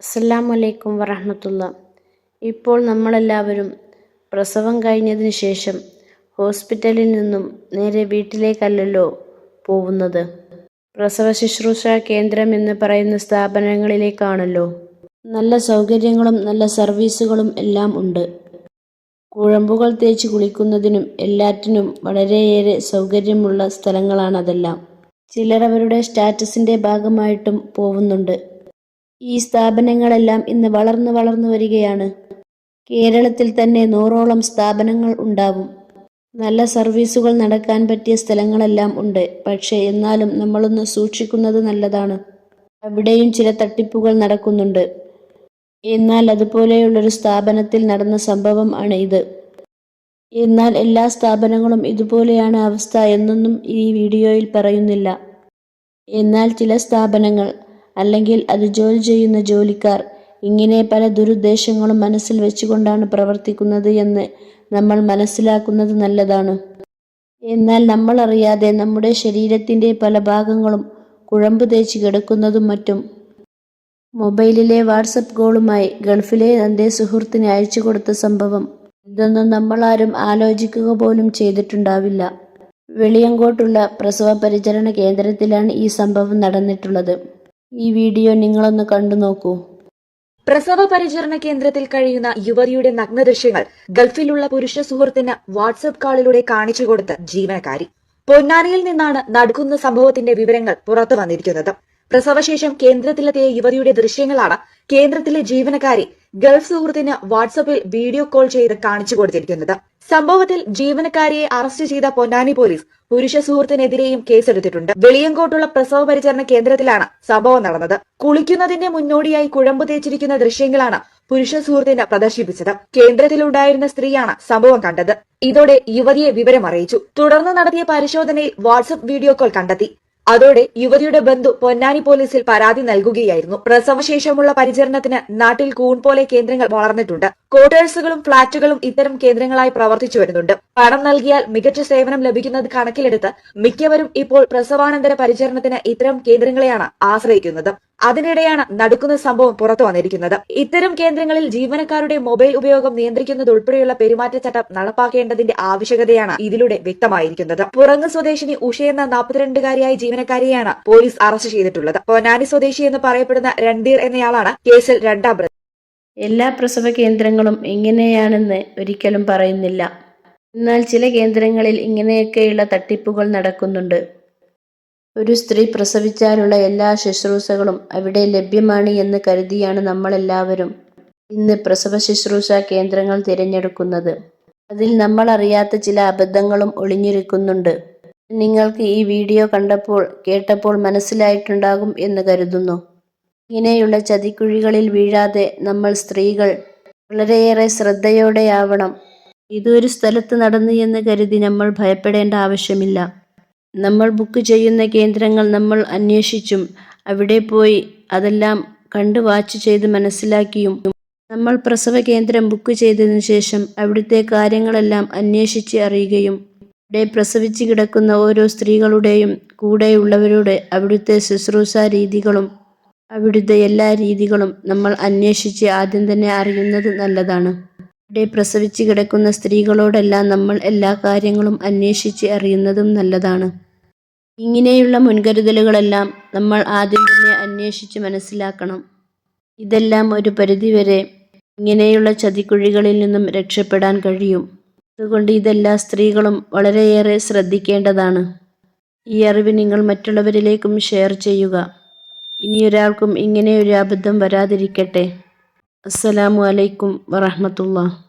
അസ്സലാമലൈക്കും വറഹമത്തുള്ള. ഇപ്പോൾ നമ്മളെല്ലാവരും പ്രസവം കഴിഞ്ഞതിന് ശേഷം ഹോസ്പിറ്റലിൽ നിന്നും നേരെ വീട്ടിലേക്കല്ലല്ലോ പോകുന്നത്. പ്രസവ ശുശ്രൂഷ കേന്ദ്രം എന്ന് പറയുന്ന സ്ഥാപനങ്ങളിലേക്കാണല്ലോ. നല്ല സൗകര്യങ്ങളും നല്ല സർവീസുകളും എല്ലാം ഉണ്ട്. കുഴമ്പുകൾ തേച്ച് കുളിക്കുന്നതിനും എല്ലാറ്റിനും വളരെയേറെ സൗകര്യമുള്ള സ്ഥലങ്ങളാണതെല്ലാം. ചിലർ അവരുടെ സ്റ്റാറ്റസിന്റെ ഭാഗമായിട്ടും പോവുന്നുണ്ട്. ഈ സ്ഥാപനങ്ങളെല്ലാം ഇന്ന് വളർന്നു വളർന്നു വരികയാണ്. കേരളത്തിൽ തന്നെ നൂറോളം സ്ഥാപനങ്ങൾ ഉണ്ടാവും. നല്ല സർവീസുകൾ നടക്കാൻ പറ്റിയ സ്ഥലങ്ങളെല്ലാം ഉണ്ട്. പക്ഷേ എന്നാലും നമ്മളൊന്ന് സൂക്ഷിക്കുന്നത് നല്ലതാണ്. അവിടെയും ചില തട്ടിപ്പുകൾ നടക്കുന്നുണ്ട്. എന്നാൽ അതുപോലെയുള്ളൊരു സ്ഥാപനത്തിൽ നടന്ന സംഭവം ആണ് ഇത്. എന്നാൽ എല്ലാ സ്ഥാപനങ്ങളും ഇതുപോലെയാണ് അവസ്ഥ എന്നൊന്നും ഈ വീഡിയോയിൽ പറയുന്നില്ല. എന്നാൽ ചില സ്ഥാപനങ്ങൾ അല്ലെങ്കിൽ അത് ജോലി ചെയ്യുന്ന ജോലിക്കാർ. ഇങ്ങനെ പല ദുരുദ്ദേശങ്ങളും മനസ്സിൽ വെച്ചുകൊണ്ടാണ് പ്രവർത്തിക്കുന്നത് എന്ന് നമ്മൾ മനസ്സിലാക്കുന്നത് നല്ലതാണ്. എന്നാൽ നമ്മൾ അറിയാതെ നമ്മുടെ ശരീരത്തിന്റെ പല ഭാഗങ്ങളും കുഴമ്പ് തേച്ച് കിടക്കുന്നതും മറ്റും. മൊബൈലിലെ വാട്സപ്പ് കോളുമായി ഗൾഫിലെ തന്റെ സുഹൃത്തിന് അയച്ചു കൊടുത്ത സംഭവം ഇതൊന്നും നമ്മളാരും ആലോചിക്കുക പോലും ചെയ്തിട്ടുണ്ടാവില്ല. വെളിയങ്കോട്ടുള്ള പ്രസവ പരിചരണ കേന്ദ്രത്തിലാണ് ഈ സംഭവം നടന്നിട്ടുള്ളത്. ഈ വീഡിയോ നിങ്ങളൊന്ന് കണ്ടു നോക്കൂ. പ്രസവ പരിചരണ കേന്ദ്രത്തിൽ കഴിയുന്ന യുവതിയുടെ നഗ്നദൃശ്യങ്ങൾ ഗൾഫിലുള്ള പുരുഷ സുഹൃത്തിന് വാട്സ്ആപ്പ് കാളിലൂടെ കാണിച്ചു കൊടുത്ത ജീവനക്കാരി. പൊന്നാനിയിൽ നിന്നാണ് നടക്കുന്ന സംഭവത്തിന്റെ വിവരങ്ങൾ പുറത്തു വന്നിരിക്കുന്നത്. പ്രസവശേഷം കേന്ദ്രത്തിലെത്തിയ യുവതിയുടെ ദൃശ്യങ്ങളാണ് കേന്ദ്രത്തിലെ ജീവനക്കാരി ഗൾഫ് സുഹൃത്തിന് വാട്സപ്പിൽ വീഡിയോ കോൾ ചെയ്ത് കാണിച്ചു കൊടുത്തിരിക്കുന്നത്. സംഭവത്തിൽ ജീവനക്കാരിയെ അറസ്റ്റ് ചെയ്ത പൊന്നാനി പോലീസ് പുരുഷ സുഹൃത്തിനെതിരെയും കേസെടുത്തിട്ടുണ്ട്. വെളിയങ്കോട്ടുള്ള പ്രസവ പരിചരണ കേന്ദ്രത്തിലാണ് സംഭവം നടന്നത്. കുളിക്കുന്നതിന്റെ മുന്നോടിയായി കുഴമ്പ് തേച്ചിരിക്കുന്ന ദൃശ്യങ്ങളാണ് പുരുഷ സുഹൃത്തിന് പ്രദർശിപ്പിച്ചത്. കേന്ദ്രത്തിലുണ്ടായിരുന്ന സ്ത്രീയാണ് സംഭവം കണ്ടത്. ഇതോടെ യുവതിയെ വിവരം അറിയിച്ചു തുടർന്ന് നടത്തിയ പരിശോധനയിൽ വാട്സപ്പ് വീഡിയോ കോൾ കണ്ടെത്തി. അതോടെ യുവതിയുടെ ബന്ധു പൊന്നാനി പോലീസിൽ പരാതി നൽകുകയായിരുന്നു. പ്രസവശേഷമുള്ള പരിചരണത്തിന് നാട്ടിൽ കൂൺ പോലെ കേന്ദ്രങ്ങൾ വളർന്നിട്ടുണ്ട്. ക്വാർട്ടേഴ്സുകളും ഫ്ളാറ്റുകളും ഇത്തരം കേന്ദ്രങ്ങളായി പ്രവർത്തിച്ചു വരുന്നുണ്ട്. പണം നൽകിയാൽ മികച്ച സേവനം ലഭിക്കുന്നത് കണക്കിലെടുത്ത് മിക്കവരും ഇപ്പോൾ പ്രസവാനന്തര പരിചരണത്തിന് ഇത്തരം കേന്ദ്രങ്ങളെയാണ് ആശ്രയിക്കുന്നത്. അതിനിടെയാണ് നടക്കുന്ന സംഭവം പുറത്തു വന്നിരിക്കുന്നത്. ഇത്തരം കേന്ദ്രങ്ങളിൽ ജീവനക്കാരുടെ മൊബൈൽ ഉപയോഗം നിയന്ത്രിക്കുന്നത് ഉൾപ്പെടെയുള്ള പെരുമാറ്റച്ചട്ടം നടപ്പാക്കേണ്ടതിന്റെ ആവശ്യകതയാണ് ഇതിലൂടെ വ്യക്തമായിരിക്കുന്നത്. പുറങ്ങ് സ്വദേശിനി ഉഷ എന്ന നാൽപ്പത്തിരണ്ടുകാരിയായ ജീവനക്കാരിയെയാണ് പോലീസ് അറസ്റ്റ് ചെയ്തിട്ടുള്ളത്. പൊന്നാനി സ്വദേശി എന്ന് പറയപ്പെടുന്ന രൺധീർ എന്നയാളാണ് കേസിൽ രണ്ടാം പ്രതി എല്ലാ പ്രസവ കേന്ദ്രങ്ങളും ഇങ്ങനെയാണെന്ന് ഒരിക്കലും പറയുന്നില്ല. എന്നാൽ ചില കേന്ദ്രങ്ങളിൽ ഇങ്ങനെയൊക്കെയുള്ള തട്ടിപ്പുകൾ നടക്കുന്നുണ്ട്. ഒരു സ്ത്രീ പ്രസവിച്ചാലുള്ള എല്ലാ ശുശ്രൂഷകളും അവിടെ ലഭ്യമാണ് എന്ന് കരുതിയാണ് നമ്മളെല്ലാവരും. ഇന്ന് പ്രസവ ശുശ്രൂഷ കേന്ദ്രങ്ങൾ തിരഞ്ഞെടുക്കുന്നത്. അതിൽ നമ്മൾ അറിയാത്ത ചില അബദ്ധങ്ങളും ഒളിഞ്ഞിരിക്കുന്നുണ്ട്. നിങ്ങൾക്ക് ഈ വീഡിയോ കണ്ടപ്പോൾ കേട്ടപ്പോൾ മനസ്സിലായിട്ടുണ്ടാകും എന്ന് കരുതുന്നു. ഇങ്ങനെയുള്ള ചതിക്കുഴികളിൽ വീഴാതെ നമ്മൾ സ്ത്രീകൾ വളരെയേറെ ശ്രദ്ധയോടെയാവണം. ഇതൊരു സ്ഥലത്ത് നടന്നു എന്ന് കരുതി നമ്മൾ ഭയപ്പെടേണ്ട ആവശ്യമില്ല. നമ്മൾ ബുക്ക് ചെയ്യുന്ന കേന്ദ്രങ്ങൾ നമ്മൾ അന്വേഷിച്ചും അവിടെ പോയി അതെല്ലാം കണ്ട് വാച്ച് ചെയ്ത് മനസ്സിലാക്കിയും നമ്മൾ പ്രസവ കേന്ദ്രം ബുക്ക് ചെയ്തതിനു ശേഷം അവിടുത്തെ കാര്യങ്ങളെല്ലാം അന്വേഷിച്ച് അറിയുകയും അവിടെ പ്രസവിച്ച് കിടക്കുന്ന ഓരോ സ്ത്രീകളുടെയും കൂടെയുള്ളവരുടെ അവിടുത്തെ ശുശ്രൂഷ രീതികളും അവിടുത്തെ എല്ലാ രീതികളും നമ്മൾ അന്വേഷിച്ച് ആദ്യം തന്നെ അറിയുന്നത് നല്ലതാണ്. ഇവിടെ പ്രസവിച്ച് കിടക്കുന്ന സ്ത്രീകളോടെല്ലാം നമ്മൾ എല്ലാ കാര്യങ്ങളും അന്വേഷിച്ച് അറിയുന്നതും നല്ലതാണ്. ഇങ്ങനെയുള്ള മുൻകരുതലുകളെല്ലാം നമ്മൾ ആദ്യം തന്നെ അന്വേഷിച്ച് മനസ്സിലാക്കണം. ഇതെല്ലാം ഒരു പരിധിവരെ ഇങ്ങനെയുള്ള ചതിക്കുഴികളിൽ നിന്നും രക്ഷപ്പെടാൻ കഴിയും. അതുകൊണ്ട് ഇതെല്ലാ സ്ത്രീകളും വളരെയേറെ ശ്രദ്ധിക്കേണ്ടതാണ്. ഈ അറിവ് നിങ്ങൾ മറ്റുള്ളവരിലേക്കും ഷെയർ ചെയ്യുക. ഇനിയൊരാൾക്കും ഇങ്ങനെ ഒരു അബദ്ധം വരാതിരിക്കട്ടെ. അസ്സലാമു അലൈക്കും വറഹമത്തുള്ള